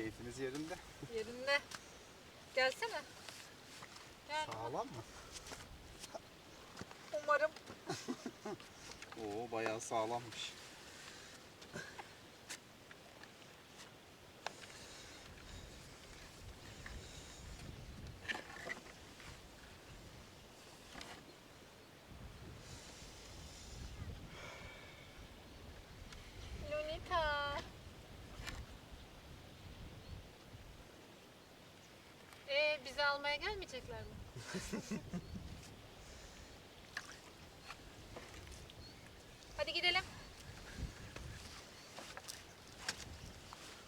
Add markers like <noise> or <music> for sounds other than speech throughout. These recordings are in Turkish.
Keyfiniz yerinde. Yerinde. Gelsene. Gel. Sağlam mı? Umarım. <laughs> Oo bayağı sağlammış. Bizi almaya gelmeyecekler mi? <laughs> Hadi gidelim.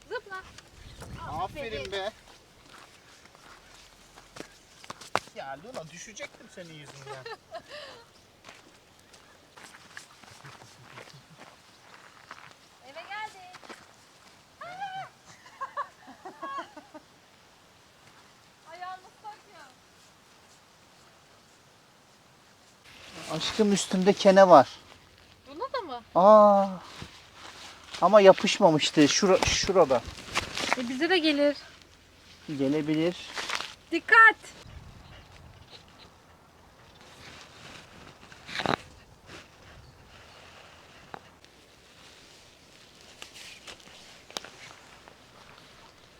Zıpla. Aferin be. Ya Luna düşecektim senin yüzünden. <laughs> Aşkım üstünde kene var. Buna da mı? Aa. Ama yapışmamıştı şura, şurada. E bize de gelir. Gelebilir. Dikkat.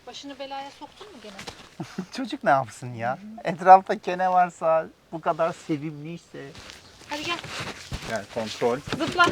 Başını belaya soktun mu gene? <laughs> Çocuk ne yapsın ya? Etrafta kene varsa, bu kadar sevimliyse. Gel. Gel kontrol. Zıpla.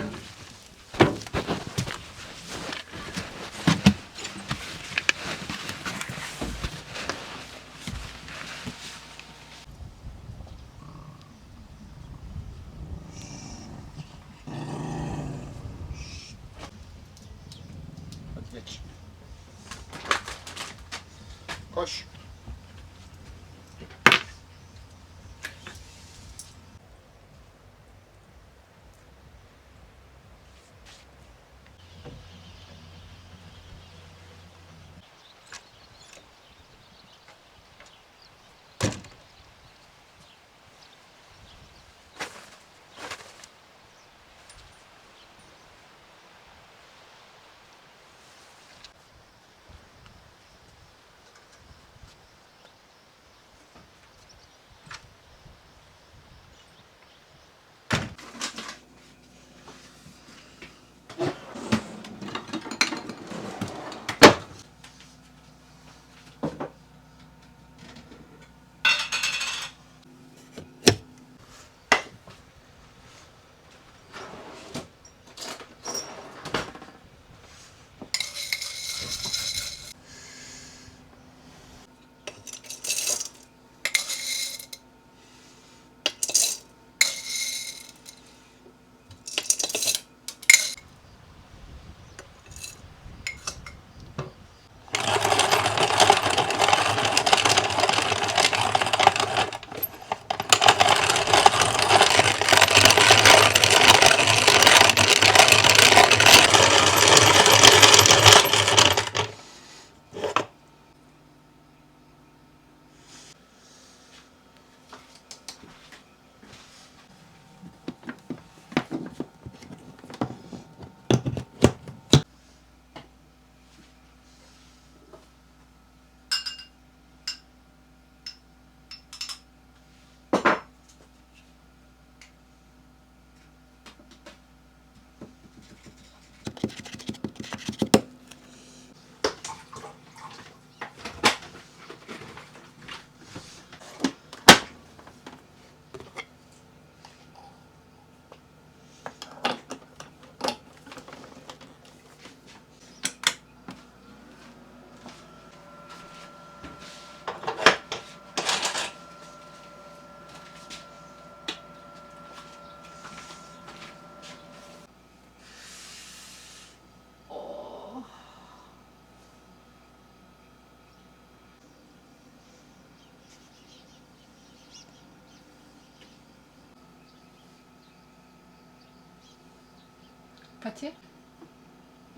Pati.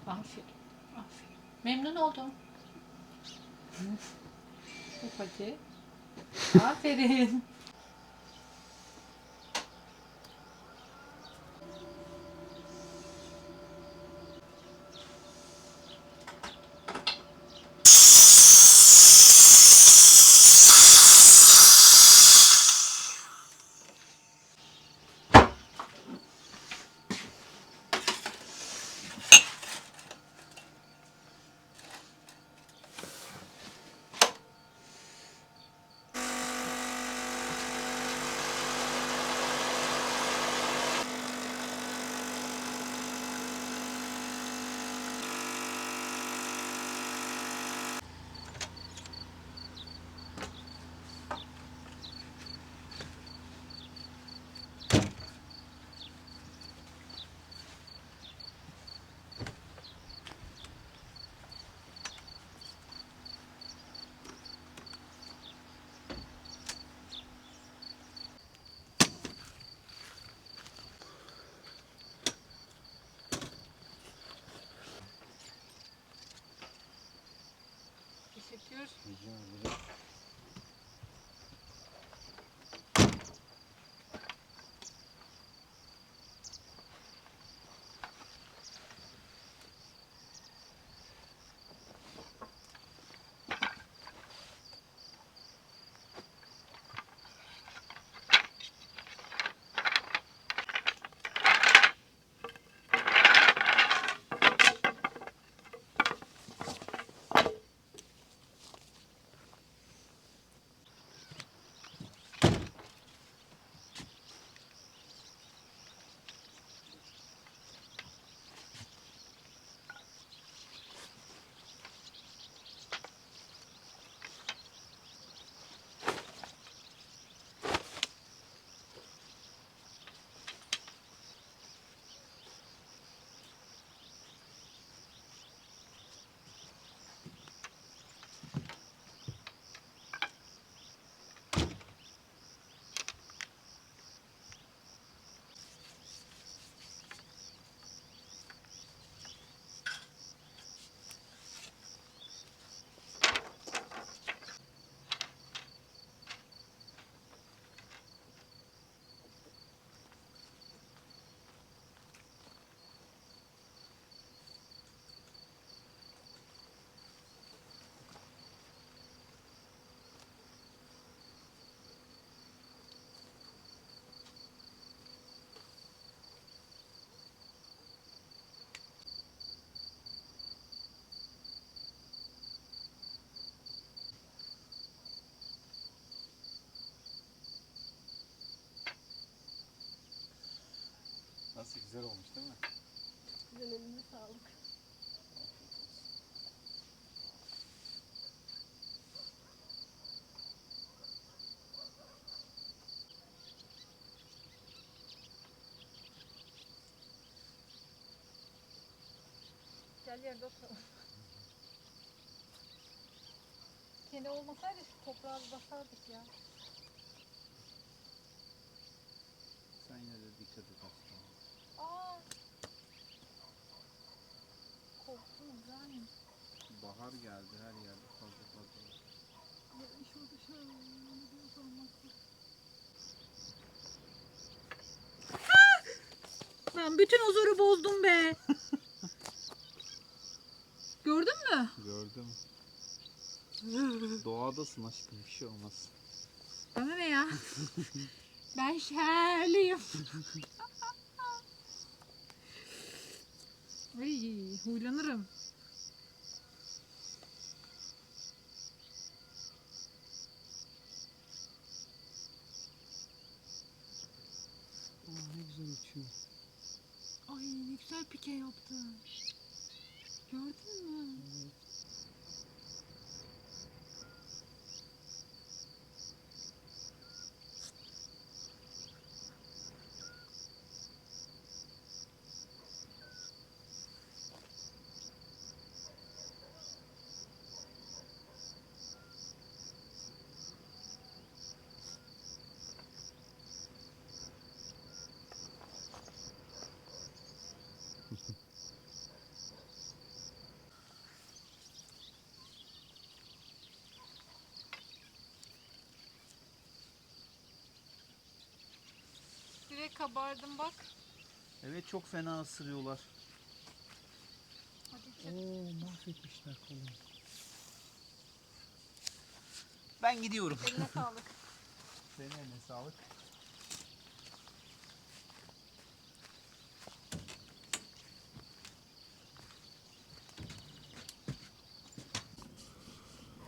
Aferin. Aferin. Memnun oldum. Bu Pati. Aferin. Teşekkür. Nasıl güzel olmuş değil mi? Güzel eline sağlık. Gel yerde oturalım. Kene olmasaydı şu toprağa bir basardık ya. Sen yine de dikkat et aslında. Aa. Korktum İbrahim. Bahar geldi her yerde fazla fazla. Ya şurada şöyle bir olması. Lan bütün huzuru bozdum be. <laughs> Gördün mü? Gördüm. <laughs> Doğadasın aşkım bir şey olmaz. Bana ne ya? <laughs> ben şerliyim. Ay, huylanırım. Aa, ne güzel uçuyor. Ay ne güzel pike yaptı. Gördün mü? Direkt kabardım bak. Evet çok fena ısırıyorlar. Hadi çık. Oo mahvetmişler kolumu. Ben gidiyorum. Eline <laughs> sağlık. Senin eline sağlık.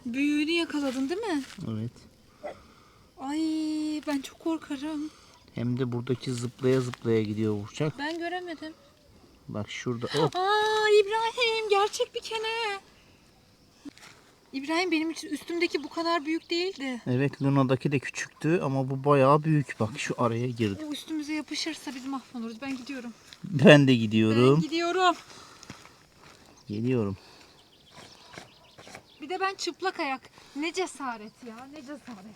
Büyüğünü yakaladın değil mi? Evet. Ay ben çok korkarım. Hem de buradaki zıplaya zıplaya gidiyor uçak. Ben göremedim. Bak şurada. Hop. Aa İbrahim gerçek bir kene. İbrahim benim için üstümdeki bu kadar büyük değildi. Evet Luna'daki de küçüktü ama bu bayağı büyük. Bak şu araya girdi. O üstümüze yapışırsa biz mahvoluruz. Ben gidiyorum. Ben de Ben gidiyorum. gidiyorum. Geliyorum. Bir de ben çıplak ayak. Ne cesaret ya ne cesaret.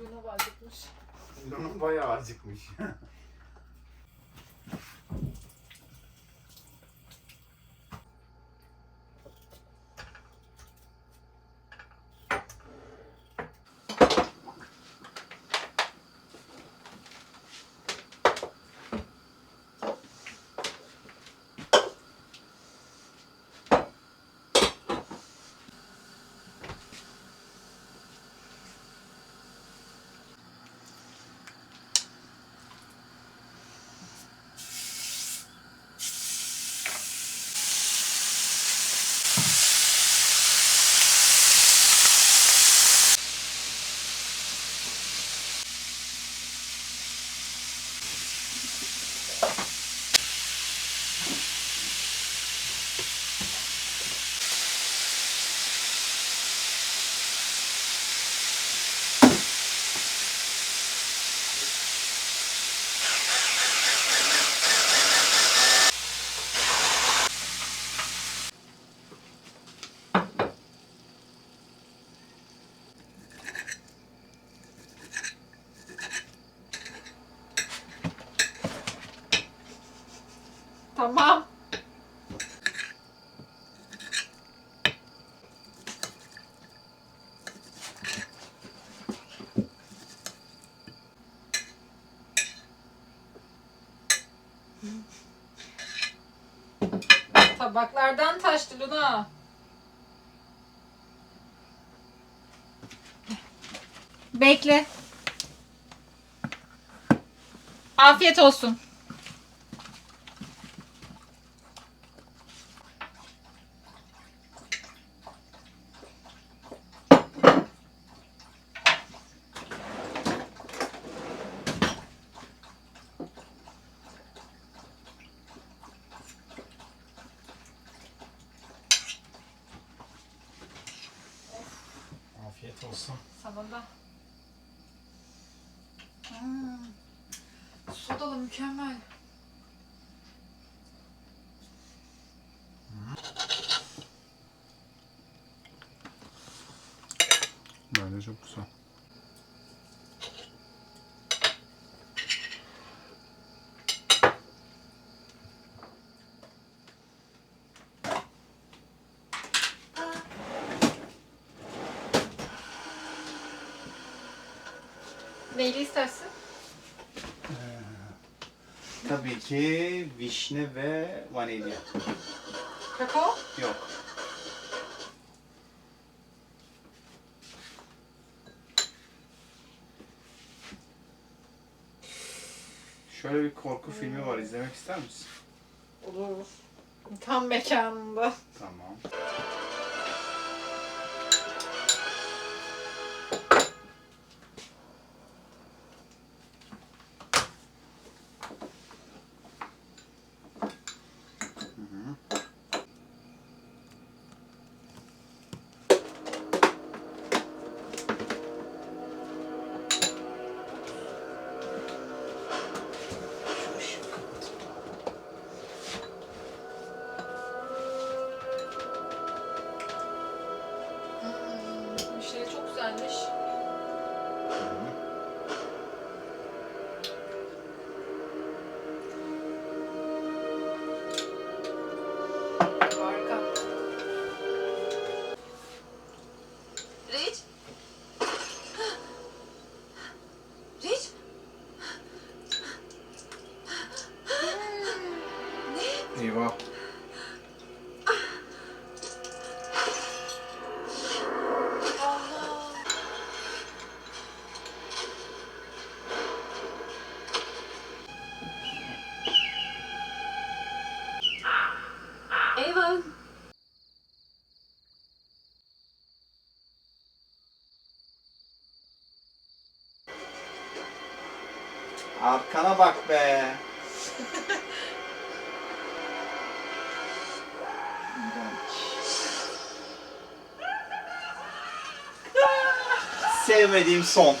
Luna acıkmış. Bayağı acıkmış. <laughs> Tamam. Taştı Luna. Bekle. Afiyet olsun. Afiyet olsun. Sana da. Hmm. Sodalı mükemmel. Bence çok güzel. Neyli istersin? Tabii ki vişne ve vanilya. Kakao? Yok. Şöyle bir korku filmi var. izlemek ister misin? Olur. Tam mekanında. Tamam. Sevmediğim son.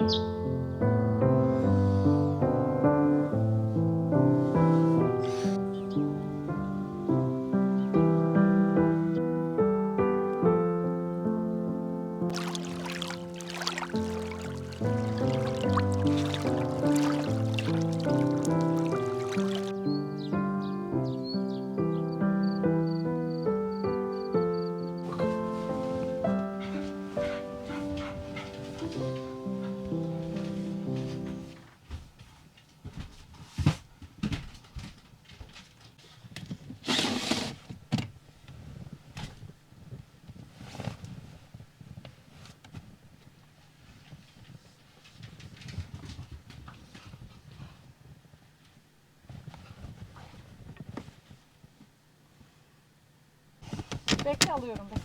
you. Bekle alıyorum ben.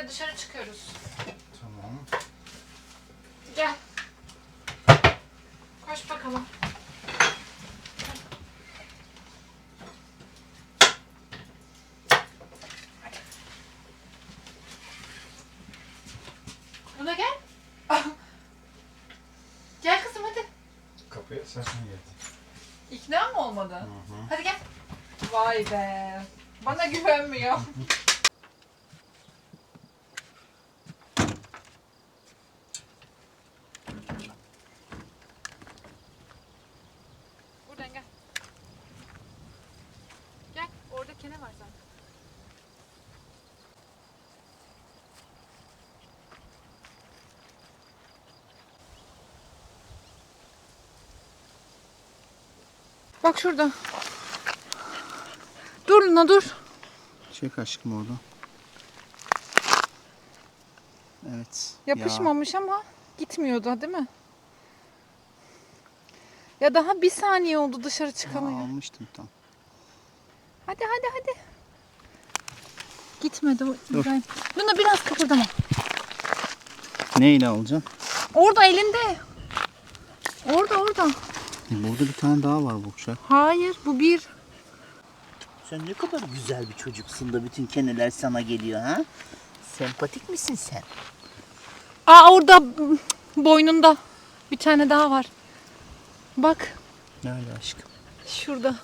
böyle dışarı çıkıyoruz. Tamam. Gel. Koş bakalım. Buna gel. <laughs> gel kızım hadi. Kapıya sen mi geldin? İkna mı olmadı? Hı hı. Hadi gel. Vay be. Bana güvenmiyor. <laughs> Bak şurada. Dur Luna dur. Çek aşkım orada. Evet. Yapışmamış ama gitmiyor da değil mi? Ya daha bir saniye oldu dışarı Ya, çıkamıyor. almıştım tam. Hadi hadi hadi. Gitmedi o İbrahim. Luna biraz kıpırdama. Neyle alacaksın? Orada elinde. Orada orada. Burada bir tane daha var bu kuşak. Hayır bu bir. Sen ne kadar güzel bir çocuksun da bütün keneler sana geliyor ha? Sempatik misin sen? Aa orada boynunda bir tane daha var. Bak Nerede aşkım? şurada.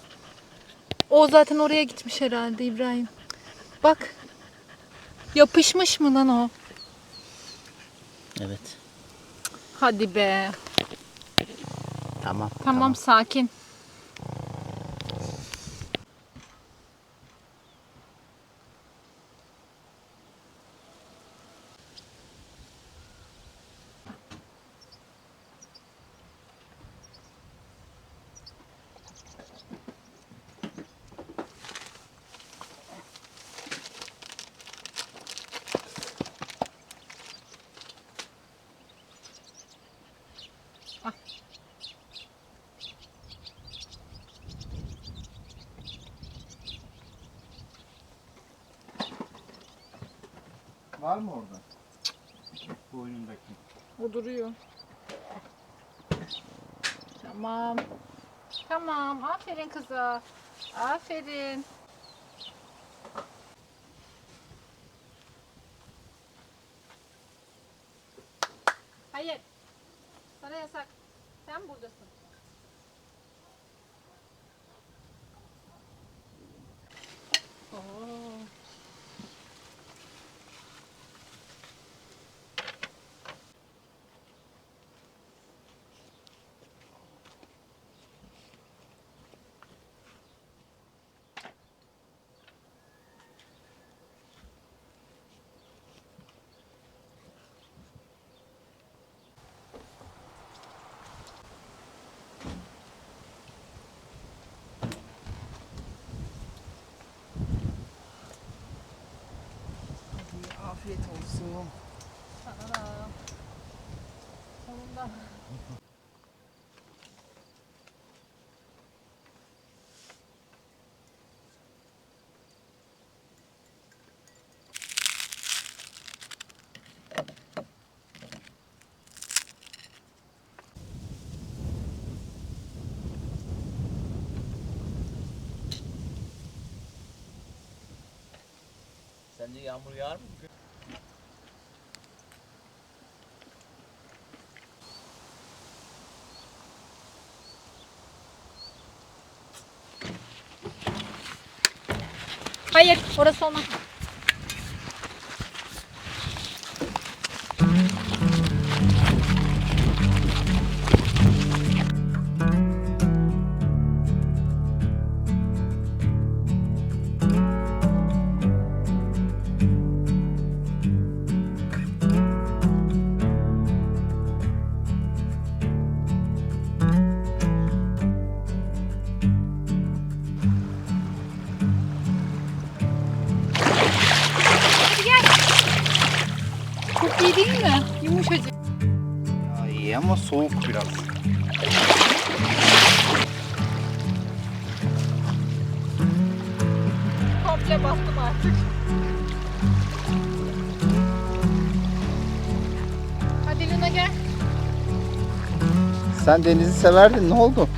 O zaten oraya gitmiş herhalde İbrahim. Bak. Yapışmış mı lan o? Evet. Hadi be. Tamam. Tamam sakin. Var mı orada? Boynundaki. O duruyor. Tamam. Tamam. Aferin kıza. Aferin. Hayır. Sana yasak. Sen buradasın. Oo. Afiyet olsun. Sana da. Sonunda. Sence yağmur yağar mı? Hayır, orası olmaz. Soğuk biraz. Komple bastım artık. Hadi Luna gel. Sen denizi severdin ne oldu?